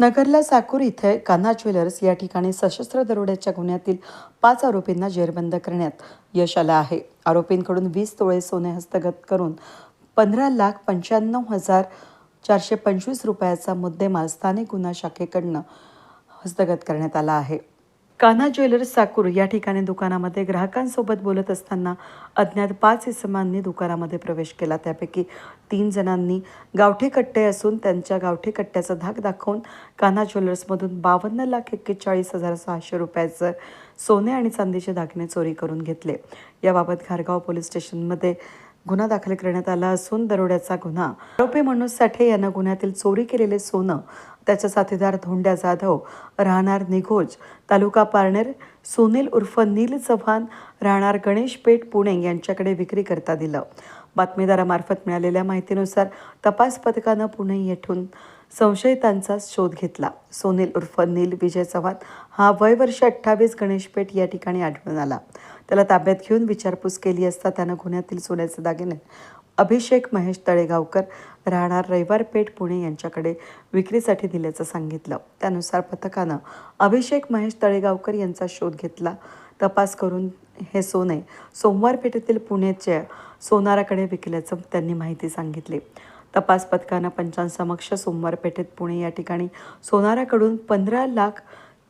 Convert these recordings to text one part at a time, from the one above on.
नगरला साकूर इथे कान्हा ज्वेलर्स या ठिकाणी सशस्त्र दरोड्याच्या गुन्ह्यातील पाच आरोपींना जेरबंद करण्यात यश आलं आहे. आरोपींकडून वीस तोळे सोने हस्तगत करून पंधरा लाख पंच्याण्णव हजार चारशे पंचवीस रुपयाचा मुद्देमाल स्थानिक गुन्हा शाखेकडनं हस्तगत करण्यात आला आहे. कान्हा ज्वेलर्स साकूर या ठिकाणी दुकानामध्ये ग्राहकांसोबत बोलत असताना अज्ञात पाच इसमांनी दुकानामध्ये प्रवेश केला. त्यापैकी तीन जणांनी गावठी कट्टे असून त्यांच्या गावठी कट्ट्याचा धाक दाखवून कान्हा ज्वेलर्समधून बावन्न लाख एक्केचाळीस हजार सहाशे रुपयाचं सोने आणि चांदीचे दागिने चोरी करून घेतले. याबाबत खारगाव पोलीस स्टेशनमध्ये गुन्हा दाखल करण्यात आला असून दरोड्याचा गुन्हा. आरोपी मनोज साठे यानं गुन्ह्यातील चोरी केलेले सोनं त्याचा साथीदार धोंड्या जाधव राहणार निघोज तालुका पारनेर सुनील उर्फ नील चव्हाण राहणार गणेश पेठ पुणे यांच्याकडे विक्री करता दिलं. बातमीदारामार्फत मिळालेल्या माहितीनुसार तपास पथकानं पुणे येथून संशयितांचा शोध घेतला. सोनील उर्फ नील विजय चव्हाण हा वय वर्ष अठ्ठावीस गणेशपेठ या ठिकाणी आढळून आला. त्याला ताब्यात घेऊन विचारपूस केली असता त्यानं गुन्ह्यातील सोन्याचे दागिने अभिषेक महेश तळेगावकर राहणार रविवारपेठ पुणे यांच्याकडे विक्रीसाठी दिल्याचं सांगितलं. त्यानुसार पथकानं अभिषेक महेश तळेगावकर यांचा शोध घेतला. तपास करून हे सोने सोमवार पेठेतील पुण्याच्या सोनाराकडे विकल्याचं त्यांनी माहिती सांगितली. तपास पथकानं पंचांसमक्ष सोमवार पेठेत पुणे या ठिकाणी सोनाराकडून पंधरा लाख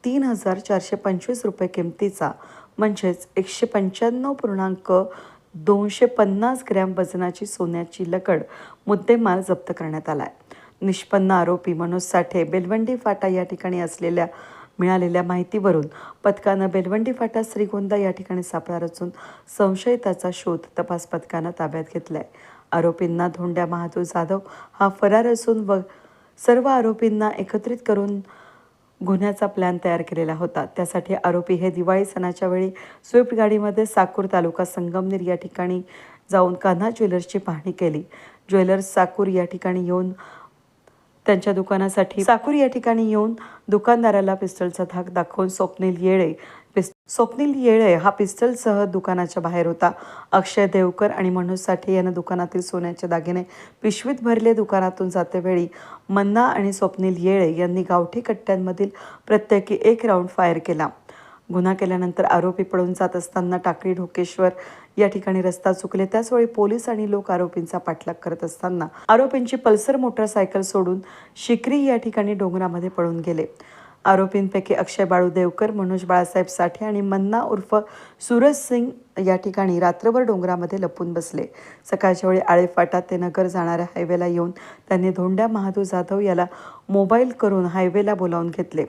तीन हजार चारशे पंचवीस रुपये किमतीचा म्हणजेच एकशे पंच्याण्णव पूर्णांक दोनशे पन्नास ग्रॅम वजनाची सोन्याची लकड मुद्देमाल जप्त करण्यात आला आहे निष्पन्न आरोपी मनोज साठे बेलवंडी फाटा या ठिकाणी असलेल्या मिळालेल्या माहितीवरून पथकानं बेलवंडी फाटा श्रीगोंदा या ठिकाणी सापळा रचून संशयिताचा शोध तपास पथकानं ताब्यात घेतला आहे आरोपींना धोंड्या महादूर जाधव हा फरार असून व सर्व आरोपींना एकत्रित करून गुन्ह्याचा प्लॅन तयार केलेला होता. त्यासाठी आरोपी हे दिवाळी सणाच्या वेळी स्विफ्ट गाडीमध्ये साकूर तालुका संगमनेर या ठिकाणी जाऊन कान्हा ज्वेलर्सची पाहणी केली. ज्वेलर्स साकूर या ठिकाणी येऊन त्यांच्या दुकानासाठी साकूर या ठिकाणी येऊन दुकानदाराला पिस्टलचा धाक दाखवून स्वप्नील येळे पिस स्वप्नील येळे हा पिस्टलसह दुकानाच्या बाहेर होता. अक्षय देवकर आणि मनोज साठे यांना दुकानातील सोन्याचे दागिने पिशवीत भरले दुकानातून जातेवेळी मन्ना आणि स्वप्नील येळे यांनी गावठी कट्ट्यांमधील प्रत्येकी एक राऊंड फायर केला. गुन्हा केल्यानंतर आरोपी पळून जात असताना टाकळी ढोकेश्वर या ठिकाणी रस्ता चुकले. त्याचवेळी पोलीस आणि लोक आरोपींचा पाठलाग करत असताना आरोपींची पल्सर मोटरसायकल सोडून शिकरी या ठिकाणी डोंगरामध्ये पळून गेले. आरोपींपैकी अक्षय बाळू देवकर मनोज बाळासाहेब साठे आणि मन्ना उर्फ सूरज सिंग या ठिकाणी रात्रभर डोंगरामध्ये लपून बसले. सकाळच्या वेळी आळेफाटा ते नगर जाणाऱ्या हायवेला येऊन त्यांनी धोंड्या महादू जाधव याला मोबाईल करून हायवेला बोलावून घेतले.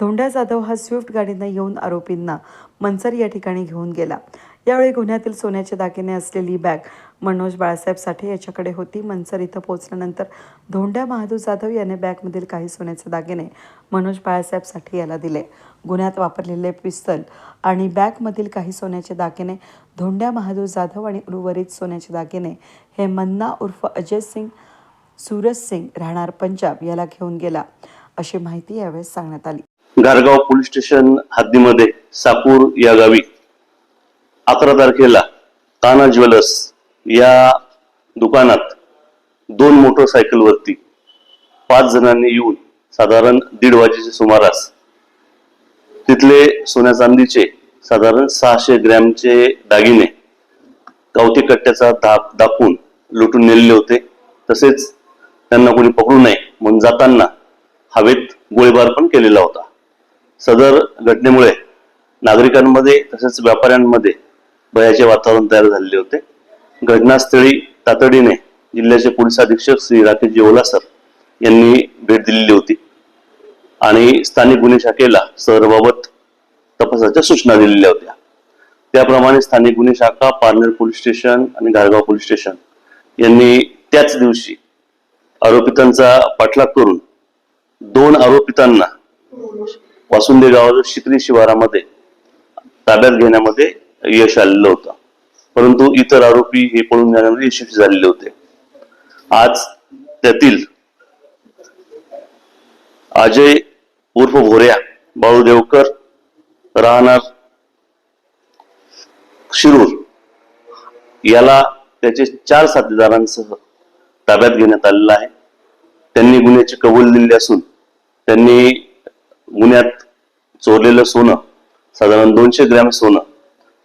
धोंड्या जाधव हा स्विफ्ट गाडीनं येऊन आरोपींना मनसर या ठिकाणी घेऊन गेला. यावेळी गुन्ह्यातील सोन्याचे दागिने असलेली बॅग मनोज बाळासाहेब साठे याच्याकडे होती. मनसर इथं पोहोचल्यानंतर धोंड्या बहादूर जाधव याने बॅगमधील काही सोन्याचे दागिने मनोज बाळासाहेब साठे याला दिले. गुन्ह्यात वापरलेले पिस्तल आणि बॅगमधील काही सोन्याचे दागिने धोंड्या बहादूर जाधव आणि उर्वरित सोन्याचे दागिने हे मन्ना उर्फ अजय सिंग सूरज सिंग राहणार पंजाब याला घेऊन गेला. अशी माहिती यावेळेस सांगण्यात आली. गारगाव पोलीस स्टेशन हद्दीमध्ये सापूर या गावी अकरा तारखेला काना ज्वेलर्स या दुकानात दोन मोटरसायकलवरती पाच जणांनी येऊन साधारण दीड वाजेच्या सुमारास तिथले सोन्या चांदीचे साधारण सहाशे ग्रॅमचे दागिने गावठी कट्ट्याचा धाक दाखवून लुटून नेलेले होते. तसेच त्यांना कोणी पकडू नये म्हणून जाताना हवेत गोळीबार पण केलेला होता. सदर घटनेमुळे नागरिकांमध्ये तसेच व्यापाऱ्यांमध्ये भयाचे वातावरण तयार झालेले होते. घटनास्थळी तातडीने जिल्ह्याचे पोलीस अधीक्षक श्री राकेशजी ओलासर यांनी भेट दिलेली होती आणि स्थानिक गुन्हे शाखेला शहराबाबत तपासाच्या सूचना दिलेल्या होत्या. त्याप्रमाणे स्थानिक गुन्हे शाखा पारनेर पोलीस स्टेशन आणि घारगाव पोलीस स्टेशन यांनी त्याच दिवशी आरोपितांचा पाठलाग करून दोन आरोपितांना वासुंदे गावाच्या शिकरी शिवारामध्ये ताब्यात घेण्यामध्ये यश आलेलं होतं. परंतु इतर आरोपी हे पळून जाण्यामध्ये यशस्वी झालेले होते. आज त्यातील अजय उर्फ भोऱ्या बाळू देवकर राहणार शिरूर याला त्याचे चार साथीदारांसह ताब्यात घेण्यात आलेला आहे. त्यांनी गुन्ह्याची कबूल दिली असून त्यांनी गुन्ह्यात चोरलेलं सोनं साधारण दोनशे ग्रॅम सोनं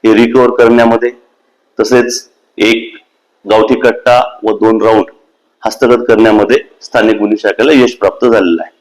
हे रिकवर करण्यामध्ये तसेच एक गावठी कट्टा व दोन राऊंड हस्तगत करण्यामध्ये स्थानिक गुन्हे शाखेला यश प्राप्त झालेलं आहे.